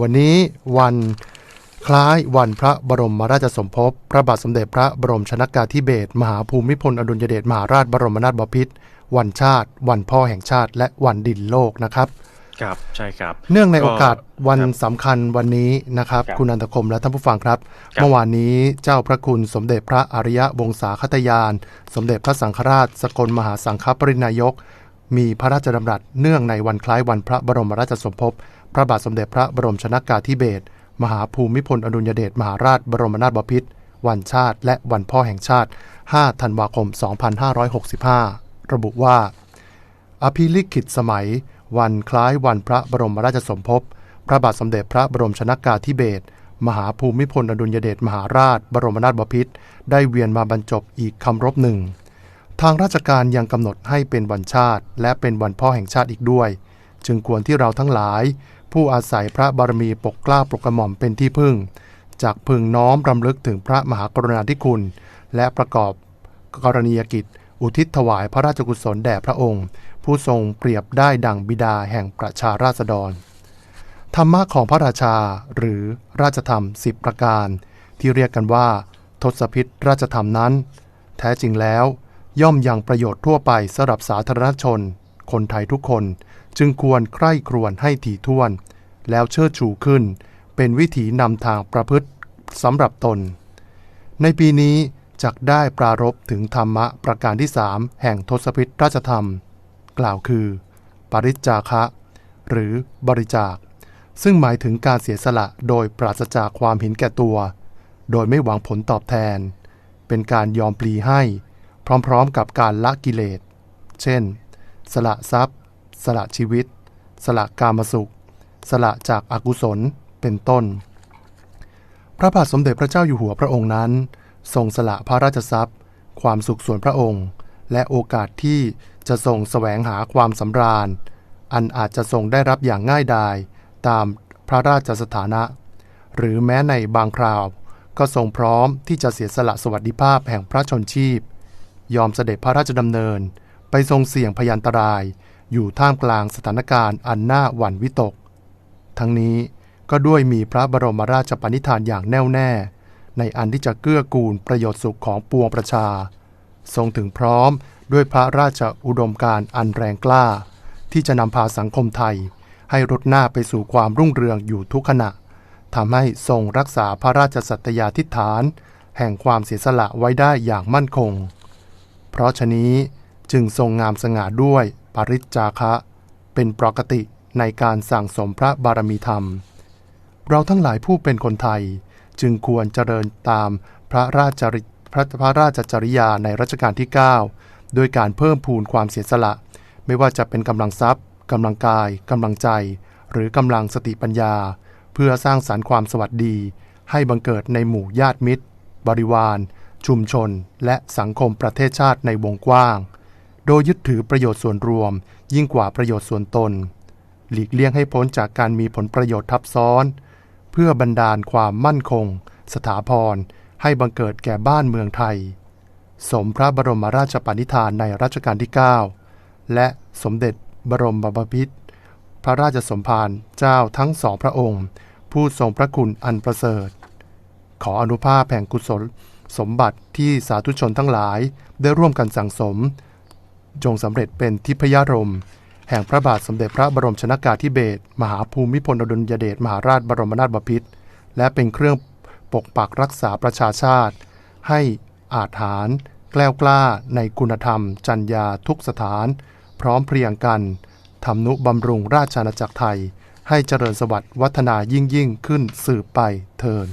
วันนี้วันคล้ายวันพระบรมราชสมภพ พระบาทสมเด็จพระบรมชนากาธิเบศรมหาภูมิพลอดุลยเดชมหาราชบรมนาถบพิตรวันชาติ วันพ่อแห่งชาติ และวันดินโลกนะครับครับใช่ครับ เนื่องในโอกาสวันครับสำคัญวันนี้นะครับครับ คุณอันตคมและท่านผู้ฟังครับครับ เมื่อวานนี้เจ้าพระคุณสมเด็จพระอริยวงศาคตยาน สมเด็จพระสังฆราช สกลมหาสังฆปรินายก มีพระราชดำรัสเนื่องในวันคล้ายวันพระบรมราชสมภพพ ระบาทสมเด็จพระบรมชนากาธิเบศรมหาภูมิพลอดุลยเดชมหาราชบรมนาถบพิตรวันชาติ และวันพ่อแห่งชาติ 5 ธันวาคม 2565 ระบุว่า อภิลิขิตสมัย วันคล้ายวันพระบรมราชสมภพ พระบาทสมเด็จพระบรมชนากาธิเบศรมหาภูมิพลอดุลยเดชมหาราช บรมนาถบพิตรได้เวียนมาบรรจบอีกคำรบหนึ่ง ทางราชการยังกำหนดให้เป็นวันชาติ และเป็นวันพ่อแห่งชาติอีกด้วย จึงควรที่เราทั้งหลาย ผู้อาศัยพระบารมีปกกล้าปกกระหม่อมเป็นที่พึ่ง จากพึงน้อมรำลึกถึงพระมหากรุณาธิคุณ และประกอบกรณียกิจ อุทิศถวายพระราชกุศลแด่พระองค์ ผู้ทรงเปรียบได้ดังบิดาแห่งประชาราษฎร ธรรมะของพระราชาหรือราชธรรมสิบประการ ที่เรียกกันว่า ทศพิษราชธรรมนั้น แท้จริงแล้วย่อมยังประโยชน์ทั่วไปสำหรับสาธารณชน คนไทยทุกคน จึงควรใคร่ครวญให้ถี่ถ้วน แล้วเชิดชูขึ้น เป็นวิถีนำทางประพฤติสำหรับตน ในปีนี้จักได้ปรารภถึงธรรมะประการที่สามแห่งทศพิษราชธรรม กล่าวคือ ปริจจาคะ หรือบริจาค ซึ่งหมายถึงการเสียสละโดยปราศจากความเห็นแก่ตัว โดยไม่หวังผลตอบแทน เป็นการยอมปลีให้ พร้อมๆกับการละกิเลส เช่น สละทรัพย์ สละชีวิต สละกามสุข สละจากอากุศลเป็นต้น พระบาทสมเด็จพระเจ้าอยู่หัวพระองค์นั้น ทรงสละพระราชทรัพย์ ความสุขส่วนพระองค์ และโอกาสที่จะทรงแสวงหาความสำราญ อันอาจจะทรงได้รับอย่างง่ายดายตามพระราชสถานะ หรือแม้ในบางคราวก็ทรงพร้อมที่จะเสียสละสวัสดิภาพแห่งพระชนชีพ ยอมเสด็จพระราชดำเนิน ไปทรงเสี่ยงพยันตราย อยู่ท่ามกลางสถานการณ์อันน่าหวั่นวิตก ทั้งนี้ก็ด้วยมีพระบรมราชปณิธานอย่างแน่วแน่ ในอันที่จะเกื้อกูลประโยชน์สุขของปวงประชา ทรงถึงพร้อมด้วยพระราชอุดมการอันแรงกล้า ที่จะนำพาสังคมไทย ให้รดหน้าไปสู่ความรุ่งเรืองอยู่ทุกขณะทำให้ทรงรักษาพระราชสัตยาธิฐาน แห่งความเสียสละไว้ได้อย่างมั่นคง เพราะฉะนี้จึงทรงงามสง่าด้วย ปริจจาคะ เป็นปกติในการสั่งสมพระบารมีธรรม เราทั้งหลายผู้เป็นคนไทยจึงควรเจริญตามพระราชพระพระราชจริยาในรัชกาลที่ 9 โดยการเพิ่มพูนความเสียสละ ไม่ว่าจะเป็นกำลังทรัพย์กำลังกายกำลังใจ หรือกำลังสติปัญญา เพื่อสร้างสารรค์ความสวัสดี ให้บังเกิดในหมู่ญาติมิตร บริวาร ชุมชน และสังคมประเทศชาติในวงกว้าง โดยยึดถือประโยชน์ส่วนรวม ยิ่งกว่าประโยชน์ส่วนตน หลีกเลี่ยงให้พ้นจากการมีผลประโยชน์ทับซ้อน เพื่อบันดาลความมั่นคง สถาพรให้บังเกิดแก่บ้านเมืองไทย สมพระบรมราชปณิธานในรัชกาลที่ 9 และสมเด็จบรมบพิตรพระราชสมภารเจ้าทั้งสองพระองค์ ผู้ทรงพระคุณอันประเสริฐ ขออนุภาพแห่งกุศล สมบัติที่สาธุชนทั้งหลายได้ร่วมกันสั่งสม จงสำเร็จเป็นทิพยารมแห่งพระบาทสมเด็จพระบรมชนากาธิเบศรมหาภูมิพลอดุลยเดชมหาราชบรมนาถบพิตรและเป็นเครื่องปกปักรักษาประชาชาติ ให้อาจหารแกล้วกล้าในคุณธรรม จัญญาทุกสถาน พร้อมเพรียงกันทำนุบำรุงราชอาณาจักรไทย ให้เจริญสวัสดิ์วัฒนายิ่งยิ่งขึ้นสืบไปเทิน